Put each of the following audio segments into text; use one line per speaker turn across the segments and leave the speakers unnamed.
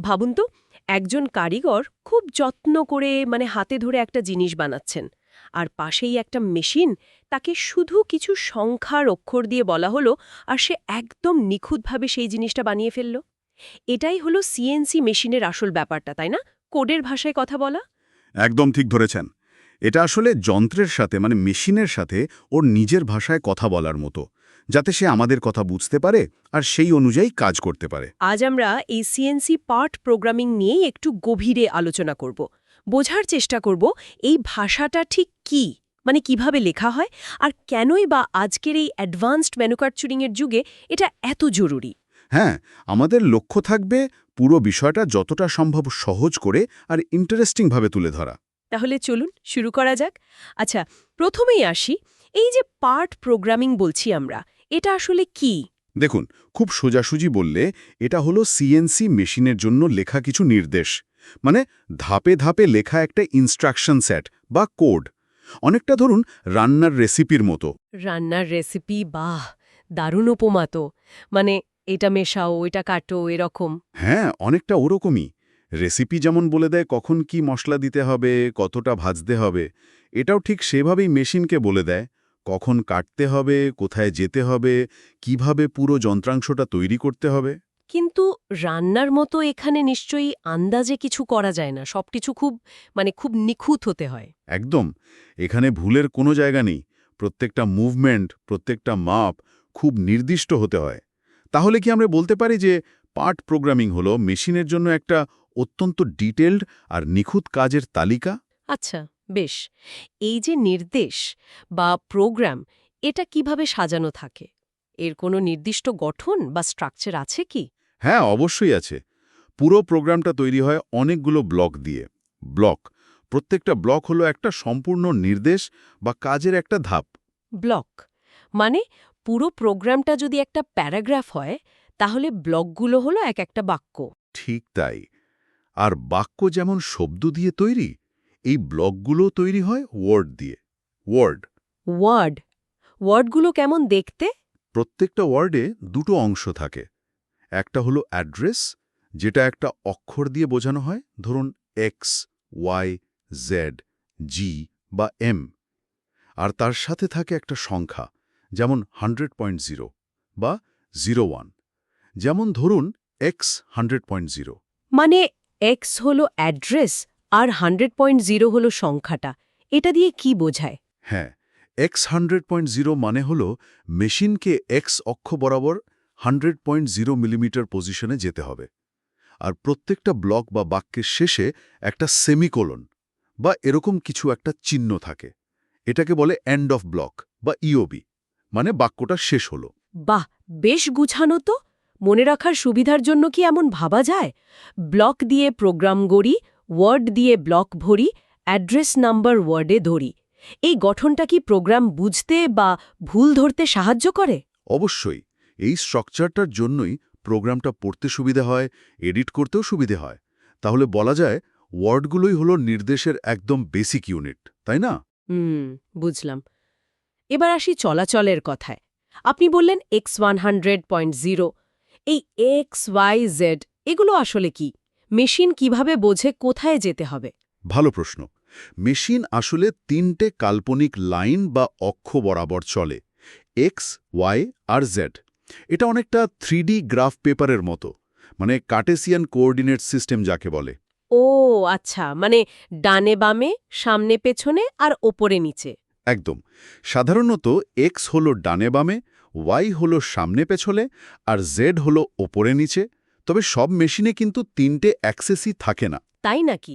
ভাবুন তো, একজন কারিগর খুব যত্ন করে মানে হাতে ধরে একটা জিনিস বানাচ্ছেন। আর পাশেই একটা মেশিন, তাকে শুধু কিছু সংখ্যার অক্ষর দিয়ে বলা হলো আর সে একদম নিখুঁতভাবে সেই জিনিসটা বানিয়ে ফেলল। এটাই হলো সিএনসি মেশিনের আসল ব্যাপারটা, তাই না? কোডের ভাষায় কথা বলা।
একদম ঠিক ধরেছেন। এটা আসলে যন্ত্রের সাথে মানে মেশিনের সাথে ওর নিজের ভাষায় কথা বলার মতো। যাতে সে আমাদের কথা বুঝতে পারে আর সেই অনুযায়ী কাজ করতে পারে।
আজ আমরা এই সিএনসি পার্ট প্রোগ্রামিং নিয়েই একটু গভীরে আলোচনা করব। বোঝার চেষ্টা করব এই ভাষাটা ঠিক কি? মানে কীভাবে লেখা হয়? আর কেনই বা আজকের এই অ্যাডভান্সড ম্যানুফ্যাকচারিংয়ের যুগে এটা এত জরুরি?
হ্যাঁ আমাদের লক্ষ্য থাকবে পুরো বিষয়টা যতটা সম্ভব সহজ করে আর ইন্টারেস্টিংভাবে তুলে ধরা।
তাহলে চলুন শুরু করা যাক। আচ্ছা প্রথমেই আসি। এই যে পার্ট প্রোগ্রামিং বলছি আমরা এটা আসলে কি?
দেখুন খুব সোজাসুজি বললে এটা হলো সিএনসি মেশিনের জন্য লেখা কিছু নির্দেশ। মানে ধাপে ধাপে লেখা একটা ইনস্ট্রাকশন সেট বা কোড অনেকটা ধরুন রান্নার রেসিপির মতো।
রান্নার রেসিপি বাহ! দারুণ উপমা তো। মানে এটা মেশাও এটা কাটো এরকম।
হ্যাঁ অনেকটা ওরকমই। রেসিপি যেমন বলে দেয় কখন কি মশলা দিতে হবে কতটা ভাজতে হবে এটাও ঠিক সেভাবেই মেশিনকে বলে দেয়। কখন কাটতে হবে কোথায় যেতে হবে কীভাবে পুরো যন্ত্রাংশটা তৈরি করতে হবে?
কিন্তু রান্নার মতো এখানে নিশ্চয়ই আন্দাজে কিছু করা যায় না। সবকিছু খুব মানে খুব নিখুঁত হতে হয়।
একদম। এখানে ভুলের কোনো জায়গা নেই। প্রত্যেকটা মুভমেন্ট প্রত্যেকটা মাপ খুব নির্দিষ্ট হতে হয়। তাহলে কি আমরা বলতে পারি যে পার্ট প্রোগ্রামিং হলো মেশিনের জন্য একটা অত্যন্ত ডিটেলড আর নিখুঁত কাজের তালিকা?
আচ্ছা। বেশ এই যে নির্দেশ বা প্রোগ্রাম এটা কীভাবে সাজানো থাকে? এর কোনো নির্দিষ্ট গঠন বা স্ট্রাকচার আছে কি?
হ্যাঁ অবশ্যই আছে। পুরো প্রোগ্রামটা তৈরি হয় অনেকগুলো ব্লক দিয়ে। ব্লক প্রত্যেকটা ব্লক হলো একটা সম্পূর্ণ নির্দেশ বা কাজের একটা ধাপ।
ব্লক মানে পুরো প্রোগ্রামটা যদি একটা প্যারাগ্রাফ হয় তাহলে ব্লকগুলো হলো এক একটা বাক্য।
ঠিক তাই। আর বাক্য যেমন শব্দ দিয়ে তৈরি এই ব্লকগুলো তৈরি হয় ওয়ার্ড দিয়ে। ওয়ার্ড।
ওয়ার্ড। ওয়ার্ডগুলো কেমন দেখতে?
প্রত্যেকটা ওয়ার্ডে দুটো অংশ থাকে। একটা হলো অ্যাড্রেস যেটা একটা অক্ষর দিয়ে বোঝানো হয় ধরুন এক্স ওয়াই জেড জি বা এম। আর তার সাথে থাকে একটা সংখ্যা যেমন হান্ড্রেড পয়েন্ট জিরো বা জিরো ওয়ান। যেমন ধরুন এক্স হান্ড্রেড পয়েন্ট জিরো।
মানে এক্স হলো অ্যাড্রেস আর হান্ড্রেড পয়েন্ট জিরো হলো সংখ্যাটা। এটা দিয়ে কি বোঝায়?
হ্যাঁ এক্স হান্ড্রেড পয়েন্ট জিরো মানে হল মেশিনকে এক্স অক্ষ বরাবর হান্ড্রেড পয়েন্ট জিরো মিলিমিটার পজিশনে যেতে হবে। আর প্রত্যেকটা ব্লক বা বাক্যের শেষে একটা সেমিকোলন বা এরকম কিছু একটা চিহ্ন থাকে। এটাকে বলে এন্ড অফ ব্লক বা ইওবি মানে বাক্যটা শেষ হলো।
বাহ বেশ গুছানো তো। মনে রাখার সুবিধার জন্য কি এমন ভাবা যায়? ব্লক দিয়ে প্রোগ্রাম গড়ি ওয়ার্ড দিয়ে ব্লক ভরি অ্যাড্রেস নাম্বার ওয়ার্ডে ধরি। এই গঠনটা কি প্রোগ্রাম বুঝতে বা ভুল ধরতে সাহায্য করে?
অবশ্যই। এই স্ট্রাকচারটার জন্যই প্রোগ্রামটা পড়তে সুবিধা হয় এডিট করতেও সুবিধে হয়। তাহলে বলা যায় ওয়ার্ডগুলোই হলো নির্দেশের একদম বেসিক ইউনিট তাই না?
হুম বুঝলাম। এবার আসি চলাচলের কথায়। আপনি বললেন X one hundred point zero এই এক্স ওয়াই জেড এগুলো আসলে কি? মেশিন কীভাবে বোঝে কোথায় যেতে হবে?
ভালো প্রশ্ন। মেশিন আসলে তিনটে কাল্পনিক লাইন বা অক্ষ বরাবর চলে এক্স ওয়াই আর জেড এটা অনেকটা থ্রিডি গ্রাফ পেপারের মতো মানে কার্টেসিয়ান কোঅর্ডিনেট সিস্টেম যাকে বলে।
ও আচ্ছা মানে ডানে বামে সামনে পেছনে আর ওপরে নিচে।
একদম। সাধারণত এক্স হলো ডানে বামে ওয়াই হলো সামনে পেছলে আর জেড হলো ওপরে নিচে। তবে সব মেশিনে কিন্তু তিনটে অ্যাক্সেসই থাকে না।
তাই নাকি?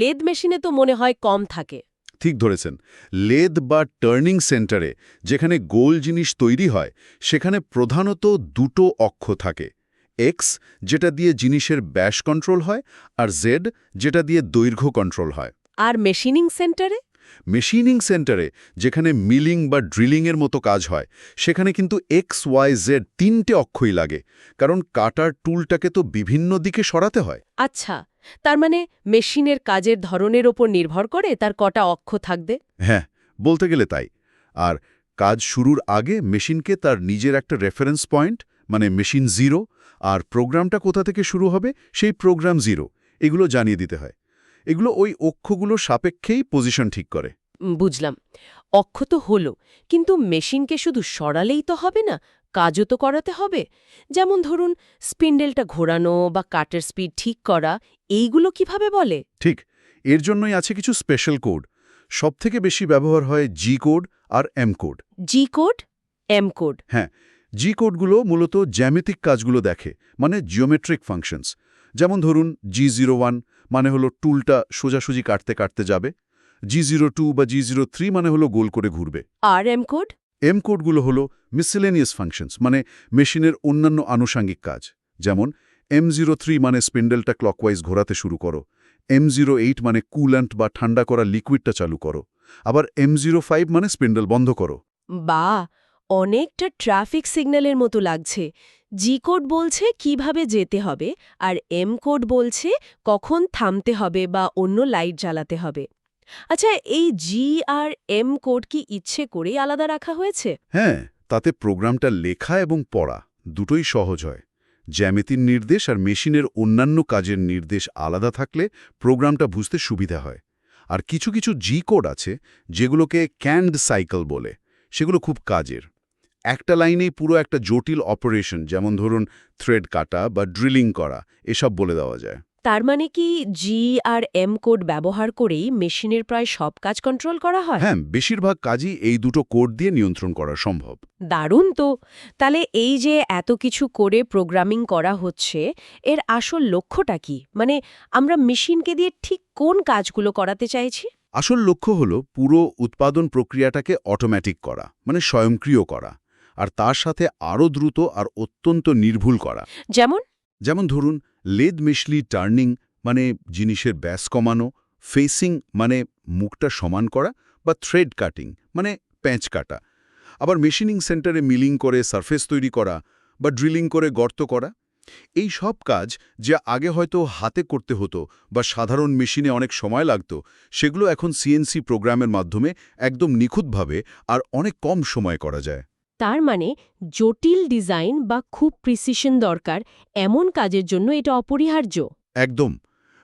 লেদ মেশিনে তো মনে হয় কম থাকে।
ঠিক ধরেছেন। লেদ বা টার্নিং সেন্টারে যেখানে গোল জিনিস তৈরি হয় সেখানে প্রধানত দুটো অক্ষ থাকে। এক্স যেটা দিয়ে জিনিসের ব্যাস কন্ট্রোল হয় আর জেড যেটা দিয়ে দৈর্ঘ্য কন্ট্রোল হয়।
আর মেশিনিং সেন্টারে?
মেশিনিং সেন্টারে যেখানে মিলিং বা ড্রিলিংয়ের মতো কাজ হয় সেখানে কিন্তু এক্স ওয়াই জেড তিনটে অক্ষই লাগে কারণ কাটার টুলটাকে তো বিভিন্ন দিকে সরাতে হয়।
আচ্ছা তার মানে মেশিনের কাজের ধরনের ওপর নির্ভর করে তার কটা অক্ষ থাকবে?
হ্যাঁ বলতে গেলে তাই। আর কাজ শুরুর আগে মেশিনকে তার নিজের একটা রেফারেন্স পয়েন্ট মানে মেশিন জিরো আর প্রোগ্রামটা কোথা থেকে শুরু হবে সেই প্রোগ্রাম জিরো এগুলো জানিয়ে দিতে হয়। এগুলো ওই অক্ষগুলো সাপেক্ষেই পজিশন ঠিক করে।
বুঝলাম। অক্ষ তো হলো কিন্তু মেশিনকে শুধু সরালেই তো হবে না কাজও তো করাতে হবে। যেমন ধরুন স্পিন্ডেলটা ঘোরানো বা কাটের স্পিড ঠিক করা এইগুলো কীভাবে বলে?
ঠিক এর জন্যই আছে কিছু স্পেশাল কোড সবথেকে বেশি ব্যবহার হয় জি কোড আর M code
G code M code
হ্যাঁ জি কোডগুলো মূলত জ্যামিতিক কাজগুলো দেখে মানে জিওমেট্রিক ফাংশনস যেমন ধরুন জি জিরো ওয়ান মানে হলো টুলটা সোজাসুজি কাটতে কাটতে যাবে। জি জিরো টু বা জি জিরো থ্রি মানে হলো গোল করে ঘুরবে।
আর এম কোড
এম কোডগুলো হলো মিসেলেনিয়াস ফাংশনস মানে মেশিনের অন্যান্য আনুষাঙ্গিক কাজ। যেমন এম জিরো থ্রি মানে স্পিন্ডেলটা ক্লকওয়াইজ ঘোরাতে শুরু করো। এম জিরো এইট মানে কুল্যান্ট বা ঠান্ডা করা লিকুইডটা চালু করো। আবার এম জিরো ফাইভ মানে স্পিন্ডেল বন্ধ করো।
বা অনেকটা ট্রাফিক সিগন্যালের মতো লাগছে। জি কোড বলছে কীভাবে যেতে হবে আর এম কোড বলছে কখন থামতে হবে বা অন্য লাইট জ্বালাতে হবে। আচ্ছা এই জি আর এম কোড কি ইচ্ছে করেই আলাদা রাখা হয়েছে?
হ্যাঁ তাতে প্রোগ্রামটা লেখা এবং পড়া দুটোই সহজ হয়। জ্যামিতির নির্দেশ আর মেশিনের অন্যান্য কাজের নির্দেশ আলাদা থাকলে প্রোগ্রামটা বুঝতে সুবিধা হয়। আর কিছু কিছু জি কোড আছে যেগুলোকে ক্যান্ড সাইকেল বলে, সেগুলো খুব কাজের। একটা লাইনেই পুরো একটা জটিল অপারেশন যেমন ধরুন থ্রেড কাটা বা ড্রিলিং করা এসব বলে দেওয়া যায়।
তার মানে কি জি আর এম কোড ব্যবহার করেই মেশিনের প্রায় সব কাজ কন্ট্রোল করা হয়?
হ্যাঁ বেশিরভাগ কাজই এই দুটো কোড দিয়ে নিয়ন্ত্রণ করা সম্ভব।
দারুণ তো! তাহলে এই যে এত কিছু করে প্রোগ্রামিং করা হচ্ছে এর আসল লক্ষ্যটা কি? মানে আমরা মেশিনকে দিয়ে ঠিক কোন কাজগুলো করাতে চাইছি?
আসল লক্ষ্য হল পুরো উৎপাদন প্রক্রিয়াটাকে অটোমেটিক করা মানে স্বয়ংক্রিয় করা। আর তার সাথে আরও দ্রুত আর অত্যন্ত নির্ভুল করা।
যেমন?
যেমন ধরুন লেদ মিশলি টার্নিং মানে জিনিসের ব্যাস কমানো ফেসিং মানে মুখটা সমান করা বা থ্রেড কাটিং মানে প্যাঁচ কাটা। আবার মেশিনিং সেন্টারে মিলিং করে সারফেস তৈরি করা বা ড্রিলিং করে গর্ত করা। এই সব কাজ যা আগে হয়তো হাতে করতে হতো বা সাধারণ মেশিনে অনেক সময় লাগত সেগুলো এখন সিএনসি প্রোগ্রামের মাধ্যমে একদম নিখুঁতভাবে আর অনেক কম সময় করা যায়।
তার মানে জটিল ডিজাইন বা খুব প্রিসিশন দরকার এমন কাজের জন্য এটা অপরিহার্য।
একদম।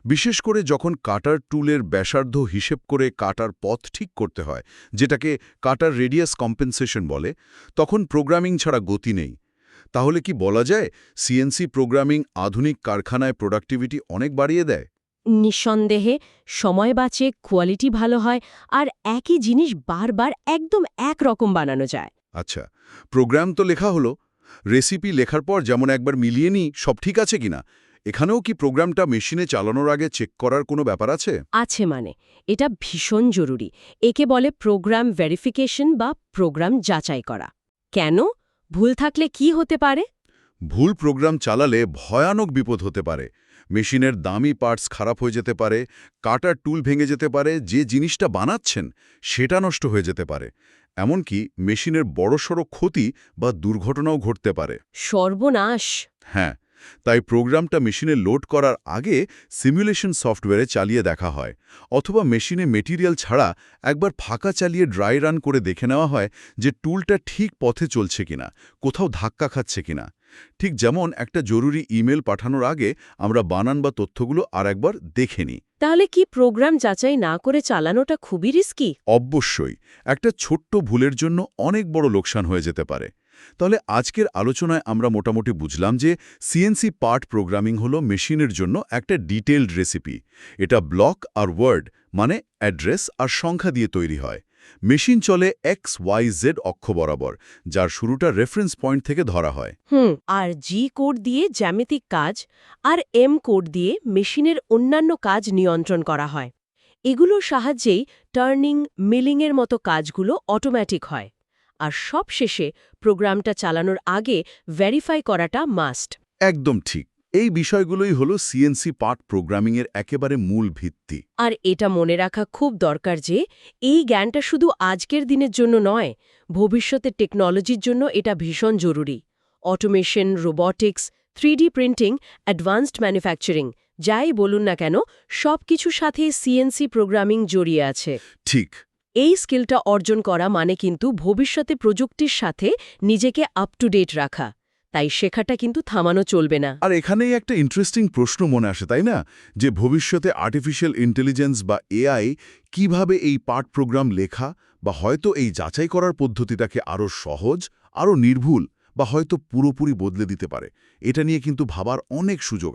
বিশেষ করে যখন কাটার টুলের ব্যাসার্ধ হিসেব করে কাটার পথ ঠিক করতে হয় যেটাকে কাটার রেডিয়াস কম্পেনসেশন বলে তখন প্রোগ্রামিং ছাড়া গতি নেই। তাহলে কি বলা যায় সিএনসি প্রোগ্রামিং আধুনিক কারখানায় প্রোডাক্টিভিটি অনেক বাড়িয়ে দেয়?
নিঃসন্দেহে সময় বাঁচে কোয়ালিটি ভালো হয় আর একই জিনিস বারবার একদম এক রকম বানানো যায়।
আচ্ছা প্রোগ্রাম তো লেখা হলো। রেসিপি লেখার পর যেমন একবার মিলিয়ে নিই সব ঠিক আছে কিনা? এখানেও কি প্রোগ্রামটা মেশিনে চালানোর আগে চেক করার কোনো ব্যাপার আছে?
আছে মানে এটা ভীষণ জরুরি। একে বলে প্রোগ্রাম ভেরিফিকেশন বা প্রোগ্রাম যাচাই করা। কেন? ভুল থাকলে কি হতে পারে?
ভুল প্রোগ্রাম চালালে ভয়ানক বিপদ হতে পারে। মেশিনের দামি পার্টস খারাপ হয়ে যেতে পারে কাটার টুল ভেঙে যেতে পারে যে জিনিসটা বানাচ্ছেন সেটা নষ্ট হয়ে যেতে পারে। এমনকি মেশিনের বড়সড় ক্ষতি বা দুর্ঘটনাও ঘটতে পারে।
সর্বনাশ!
হ্যাঁ তাই প্রোগ্রামটা মেশিনে লোড করার আগে সিমুলেশন সফটওয়্যারে চালিয়ে দেখা হয় অথবা মেশিনে মেটিরিয়াল ছাড়া একবার ফাঁকা চালিয়ে ড্রাই রান করে দেখে নেওয়া হয় যে টুলটা ঠিক পথে চলছে কিনা কোথাও ধাক্কা খাচ্ছে কিনা। ঠিক যেমন একটা জরুরি ইমেল পাঠানোর আগে আমরা বানান বা তথ্যগুলো আর একবার দেখে নিই।
তাহলে কি প্রোগ্রাম যাচাই না করে চালানোটা খুবই রিস্কি?
অবশ্যই। একটা ছোট্ট ভুলের জন্য অনেক বড় লোকসান হয়ে যেতে পারে। তাহলে আজকের আলোচনায় আমরা মোটামুটি বুঝলাম যে সিএনসি পার্ট প্রোগ্রামিং হলো মেশিনের জন্য একটা ডিটেলড রেসিপি। এটা ব্লক আর ওয়ার্ড মানে অ্যাড্রেস আর সংখ্যা দিয়ে তৈরি হয়। মেশিন চলে এক্স ওয়াই জেড অক্ষ বরাবর যার শুরুটা রেফারেন্স পয়েন্ট থেকে ধরা হয়।
হুম আর জি কোড দিয়ে জ্যামিতিক কাজ আর এম কোড দিয়ে মেশিনের অন্যান্য কাজ নিয়ন্ত্রণ করা হয়। এগুলোর সাহায্যেই টার্নিং মিলিংয়ের মতো কাজগুলো অটোম্যাটিক হয়। আর সব শেষে প্রোগ্রামটা চালানোর আগে ভেরিফাই করাটা মাস্ট
একদম ঠিক। এই বিষয়গুলোই হলো সিএনসি পার্ট প্রোগ্রামিংয়ের একেবারে মূল ভিত্তি।
আর এটা মনে রাখা খুব দরকার যে এই জ্ঞানটা শুধু আজকের দিনের জন্য নয় ভবিষ্যতে টেকনোলজির জন্য এটা ভীষণ জরুরি। Automation robotics three D printing advanced manufacturing যাই বলুন না কেন সব কিছুর সাথে সিএনসি প্রোগ্রামিং জড়িয়ে আছে।
ঠিক।
এই স্কিলটা অর্জন করা মানে কিন্তু ভবিষ্যতে প্রযুক্তির সাথে নিজেকে আপ টু ডেট রাখা। তাই শেখাটা কিন্তু থামানো চলবে না।
আর এখানেই একটা ইন্টারেস্টিং প্রশ্ন মনে আসে, তাই না? যে ভবিষ্যতে আর্টিফিশিয়াল ইন্টেলিজেন্স বা এআই কীভাবে এই পাঠ প্রোগ্রাম লেখা বা হয়তো এই যাচাই করার পদ্ধতিটাকে আরও সহজ আরও নির্ভুল বা হয়তো পুরোপুরি বদলে দিতে পারে, এটা নিয়ে কিন্তু ভাবার অনেক সুযোগ